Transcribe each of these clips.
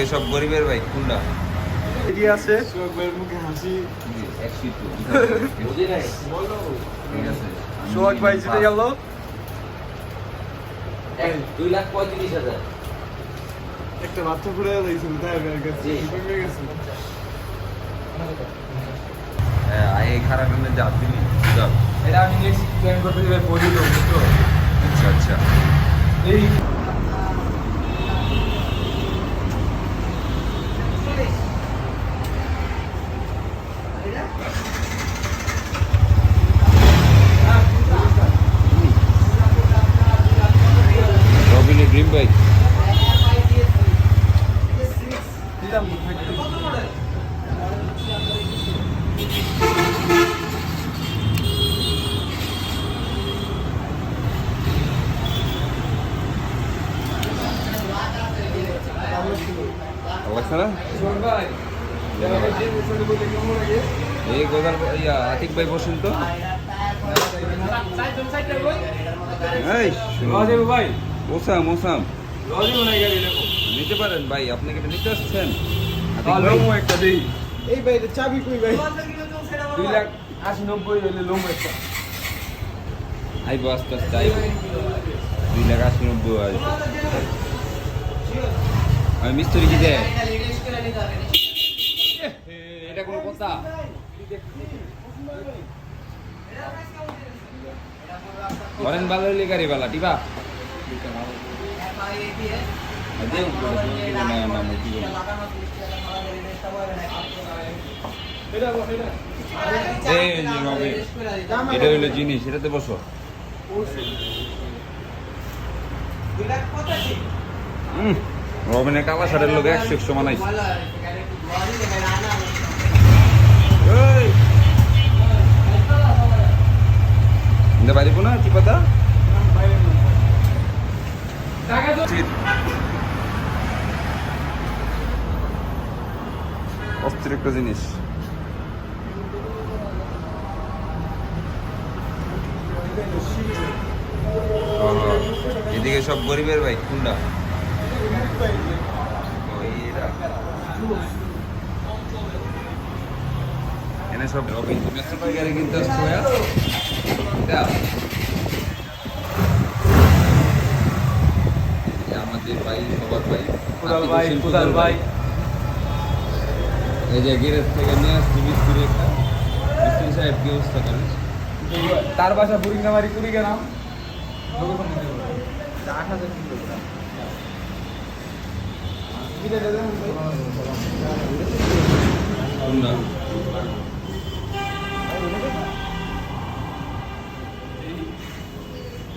এদিকে সব গরিবের বাইক কোনটা? এটি আছে। সোহাগের মুখে হাসি। একশো টু ঠিক আছে। সোহাগ ভাই জিতে গেল। দুই লাখ পঁয়ত্রিশ হাজার। একটা বাচ্চা পড়ে যাইছিল তাই বের গেছে জি। ভেঙে গেছে। হ্যাঁ আগে খারাপ এটা আমি নেক্সট প্ল্যান করতে আচ্ছা আচ্ছা। এই রবিনের ড্রিম বাইক। দিলাম লাগছে না এই গোদার ইয়া আতিক ভাই বসুন তো। ভাই। ওসাম ওসাম নিতে পারেন ভাই আপনি কি নিতে আসছেন? একটা দেই। এই ভাই চাবি কই ভাই? দুই লাখ আশি নব্বই লোমো একটা। আইবো আস্তে আস্তে আইবো। দুই লাখ আশি নব্বই আসবে আমি মিস্ত্রি কি দেয় এটা কোনো কথা। ভালো হইলে গাড়ি বালা হইল জিনিস, এটাতে বসো। রবিনের কালা শাড়ির লোক একশো একশো মানাইছে নিতে পারিব না চিপাতা টাকা অস্থির একটা জিনিস এদিকে সব গরিবের কোনটা? ও, এরা। এনে সব ছোট গাড়ি কিনতে? এটা? এই আমাদের ভাই সবার ভাই কোদাল ভাই কোদাল ভাই। এই যে গিরেজ থেকে নিয়ে আসছি মিস্ত্রি একটা। মিস্ত্রি সাহেব কি অবস্থা করেন তার বাসা বুরিঙ্গামারি কুড়ি গেলাম কোনটা ড্রিম বাইক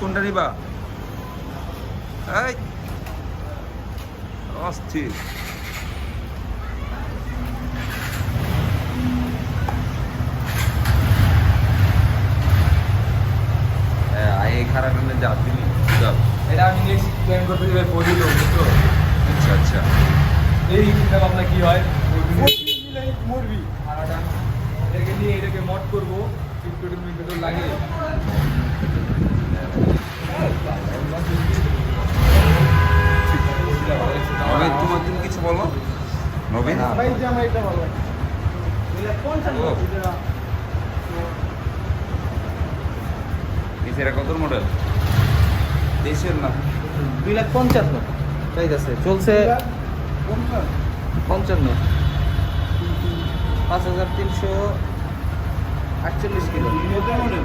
কোনটা নিবা? এই অস্থির। হ্যাঁ, আগে খারাপ এমনি যা দিলি যাও এটা আমি প্ল্যান করতে তো বুঝছ? আচ্ছা আচ্ছা। এই কি হয়? মরবি এটাকে নিয়ে এটাকে মট করব লাগে। নবীন তোমার তুমি কিছু বলো? নবীন? এটা। কত মডেল দেশের না। দুই লাখ পঞ্চান্ন চাইতেছে চলছে পঞ্চান্ন। পাঁচ হাজার তিনশো আটচল্লিশ কিলো। মডেল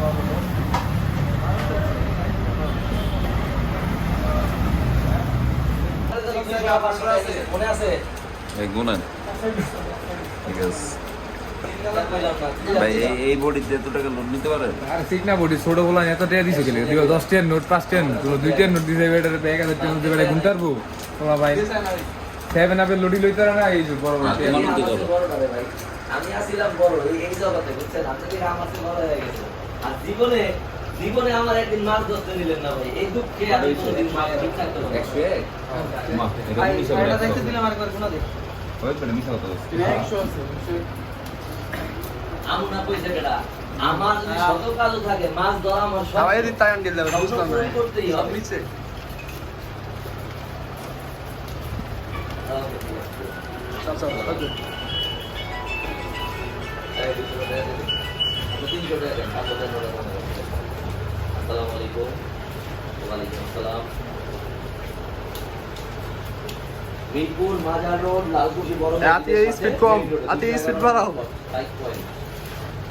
ভাই এই এই বডিতে এত টাকা লোন নিতে পারেন আর ঠিক না বডি ছোট বলা এত টাকা দিছে গেলে দিও দশ টেন নোট পাঁচ টেন তোর দুই টেন নোট দিছে বেটার এক হাজার টেন দিতে পারে গুনতে পারব? তোমরা ভাই। সেভেন আপের লডি লইতে না এই যে বড় ভাই আমি আসছিলাম বড় এই জগতে বুঝছেন? আপনি আমার বড় হয়ে গেছে। আর জীবনে জীবনে আমার একদিন মাছ ধরতে নিলেন না ভাই। এই দুঃখে আমি কোনোদিন মাছ ঠিক থাকতে পারব এটা দেখতে দিলাম আর করে শোনা দে ওই পেটে মিশা কথা বলছি। একশো আছে আমু না কইছে কেডা? আমার যদি শত থাকে মাছ ধরা আমার সব সবাই যদি তাই আনগেল দেবে বুঝলাম না। করতেই হবে। নিচে ওকে এই করে মনে আসসালামু আলাইকুম। ওয়ালাইকুম আসসালাম। মিরপুর মাজার রোড লালকুঠি বড় এ, আতি, এই কম, আতি, এই বাড়াও। বাইক পয়েন্ট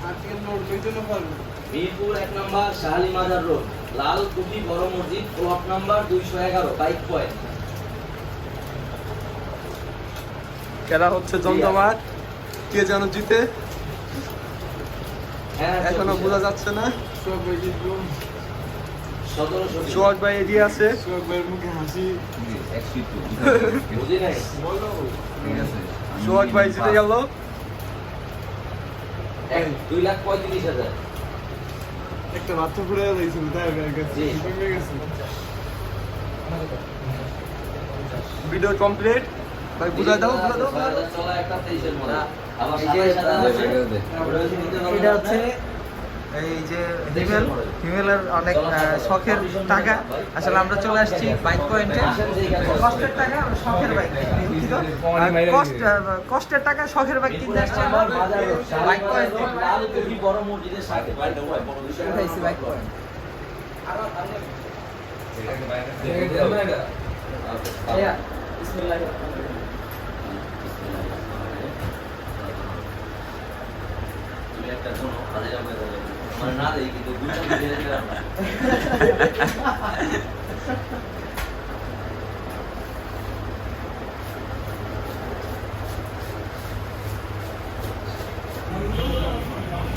আজকের নোট ওই জন্য পারব মিরপুর এক নম্বর শাহালি মাজার রোড লালকুঠি বড় মসজিদ প্লট নাম্বার দুইশো এগারো বাইক পয়েন্ট খেলা হচ্ছে জমজমাট। কে যেন জিতে। এখনও বোঝা যাচ্ছে না। সোহাগ ভাই এগিয়ে আছে। সোহাগ বুঝি ভাই জিতে গেল। দুই লাখ পঁয়ত্রিশ হাজার। একটা বাচ্চা গেছিল ভিডিও কমপ্লিট। ভাই বুঝাই দাও বুঝাই দাও। দাও। চলা একটা তেইশের মনে এটা হচ্ছে এই যে ফিমেল ফিমেলের অনেক শখের টাকা আসলে আমরা চলে আসছি বাইক পয়েন্টে কষ্টের টাকা শখের বাইক কষ্ট কষ্টের টাকা শখের বাইক কিনতে আসছি আমরা বাইক পয়েন্টে উঠাইছি বাইক পয়েন্ট ভাইয়া, বিসমিল্লাহির রহমানির রহিম। তুমি একটা শোনো হাজার আমরা মানে না দেই কিন্তু দুইটা মিলিয়ে দিলাম না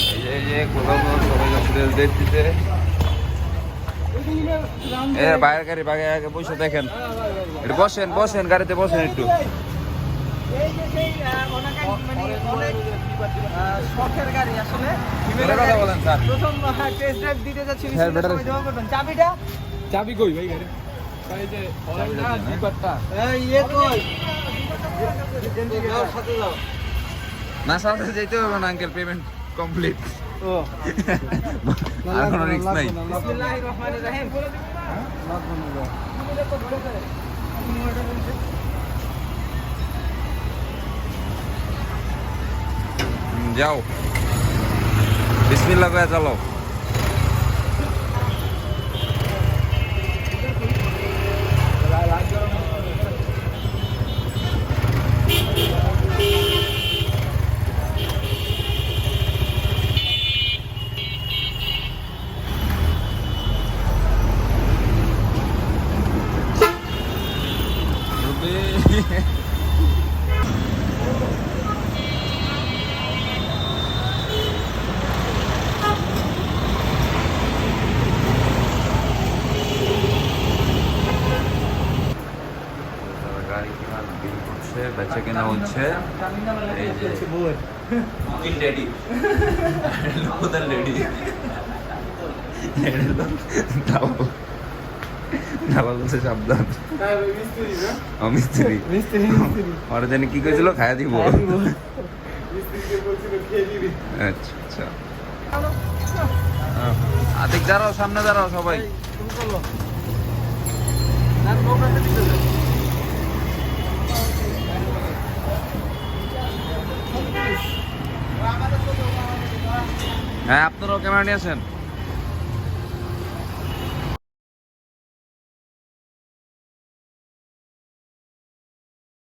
এই যে- এই যে কোথাও কোথাও সবাই ফুটেজ দেখতেছে। এ বাইরের গাড়ি বাইরে আগে বসে দেখেন। একটু বসেন বসেন গাড়িতে বসেন একটু। শখের গাড়ি আসলে। বলেন, স্যার। প্রথম টেস্ট ড্রাইভ দিতে যাচ্ছি হ্যাঁ, জমা করবেন। চাবিটা? চাবি কই ভাই গাড়ি হ্যাঁ? ইয়ে না সাথে যেতে হবে না আঙ্কেল পেমেন্ট কমপ্লিট ও। আর কোনো রিস্ক নাই। বিসমিল্লাহির রহমানির রহিম। যাও। বিসমিল্লা করে চালো। কেনা হচ্ছে। এই যে লোকদের সাবধান। অমিস্ত্রি ওরা জানি কি করেছিল খেয়ে দিবি। আচ্ছা আচ্ছা। আদিক দাঁড়াও সামনে দাঁড়াও সবাই তুমি চলো হ্যাঁ আপনারাও ক্যামেরা নিয়ে আসেন